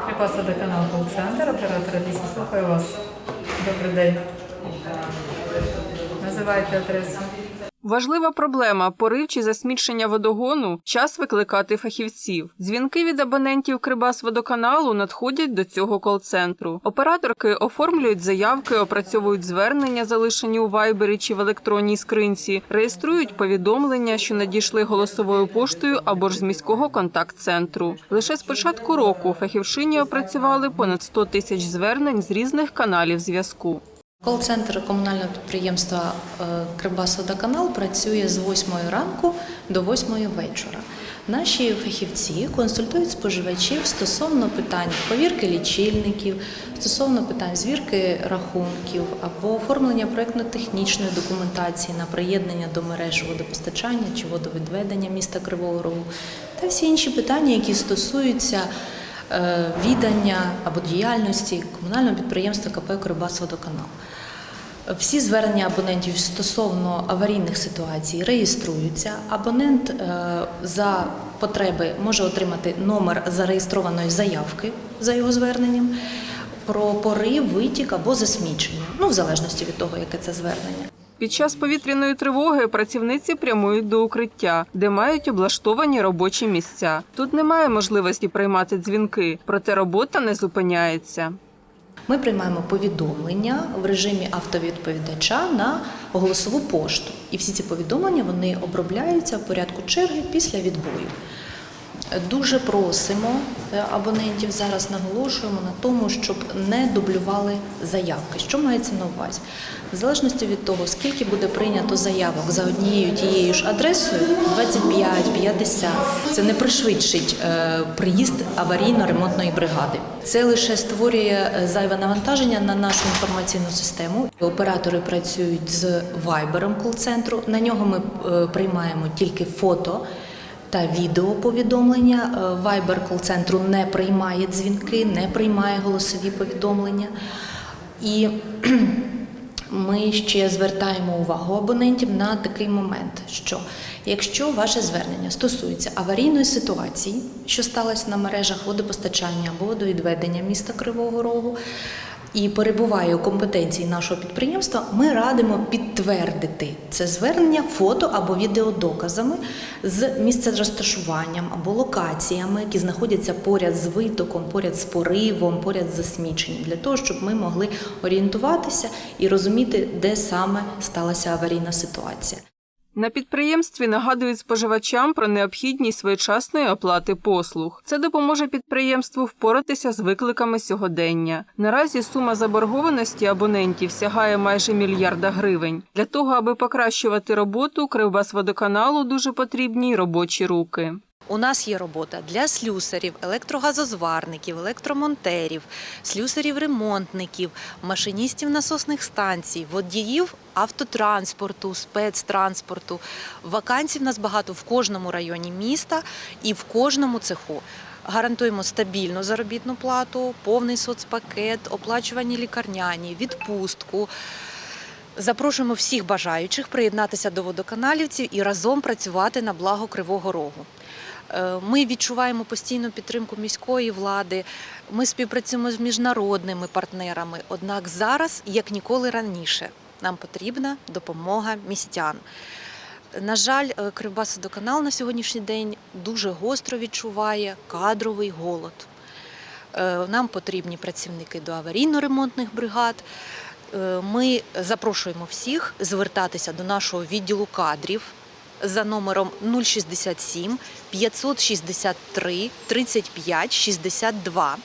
Припас канал Колл-центр, оператор лісі. слухаю вас. Добрий день. Називайте адресу. Важлива проблема порив чи засмічення водогону час викликати фахівців. Дзвінки від абонентів Крибас водоканалу надходять до цього кол-центру. Операторки оформлюють заявки, опрацьовують звернення, залишені у вайбері чи в електронній скринці, реєструють повідомлення, що надійшли голосовою поштою або ж з міського контакт-центру. Лише з початку року фахівчині опрацювали понад 100 тисяч звернень з різних каналів зв'язку. Кол-центр комунального підприємства е, Кривбасводоканал працює з 8 ранку до 8 вечора. Наші фахівці консультують споживачів стосовно питань повірки лічильників, стосовно питань звірки рахунків або оформлення проєктно-технічної документації на приєднання до мереж водопостачання чи водовідведення міста Кривого Рогу та всі інші питання, які стосуються е, віддання або діяльності комунального підприємства КП «Кривбасводоканал». Всі звернення абонентів стосовно аварійних ситуацій реєструються. Абонент е, за потреби може отримати номер зареєстрованої заявки за його зверненням про порив, витік або засмічення, ну в залежності від того, яке це звернення. Під час повітряної тривоги працівниці прямують до укриття, де мають облаштовані робочі місця. Тут немає можливості приймати дзвінки, проте робота не зупиняється. Ми приймаємо повідомлення в режимі автовідповідача на голосову пошту. І всі ці повідомлення вони обробляються в порядку черги після відбою. Дуже просимо е, абонентів зараз наголошуємо на тому, щоб не дублювали заявки. Що мається на увазі? В залежності від того, скільки буде прийнято заявок за однією тією ж адресою 25, 50, це не пришвидшить е, приїзд аварійно-ремонтної бригади. Це лише створює е, зайве навантаження на нашу інформаційну систему. Оператори працюють з вайбером кол-центру. На нього ми приймаємо тільки фото та відеоповідомлення. Е, Viber кол-центру не приймає дзвінки, не приймає голосові повідомлення. І ми ще звертаємо увагу абонентів на такий момент, що якщо ваше звернення стосується аварійної ситуації, що сталося на мережах водопостачання або водовідведення міста Кривого Рогу, і перебуває у компетенції нашого підприємства, ми радимо підтвердити це звернення фото або відеодоказами з місцерозташуванням або локаціями, які знаходяться поряд з витоком, поряд з поривом, поряд з засміченням, для того, щоб ми могли орієнтуватися і розуміти, де саме сталася аварійна ситуація. На підприємстві нагадують споживачам про необхідність своєчасної оплати послуг. Це допоможе підприємству впоратися з викликами сьогодення. Наразі сума заборгованості абонентів сягає майже мільярда гривень. Для того, аби покращувати роботу, Кривбасводоканалу дуже потрібні й робочі руки. У нас є робота для слюсарів, електрогазозварників, електромонтерів, слюсарів-ремонтників, машиністів насосних станцій, водіїв автотранспорту, спецтранспорту. Вакансій в нас багато в кожному районі міста і в кожному цеху. Гарантуємо стабільну заробітну плату, повний соцпакет, оплачувані лікарняні, відпустку. Запрошуємо всіх бажаючих приєднатися до водоканалівців і разом працювати на благо Кривого Рогу. Е, Ми відчуваємо постійну підтримку міської влади. Ми співпрацюємо з міжнародними партнерами. Однак зараз, як ніколи раніше, нам потрібна допомога містян. На жаль, е, Кривбасводоканал на сьогоднішній день дуже гостро відчуває кадровий голод. Е, Нам потрібні працівники до аварійно-ремонтних бригад. Ми запрошуємо всіх звертатися до нашого відділу кадрів за номером 067 563 35 62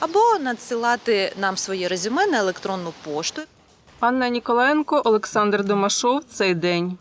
або надсилати нам своє резюме на електронну пошту. Анна Ніколаєнко, Олександр Домашов. Цей день.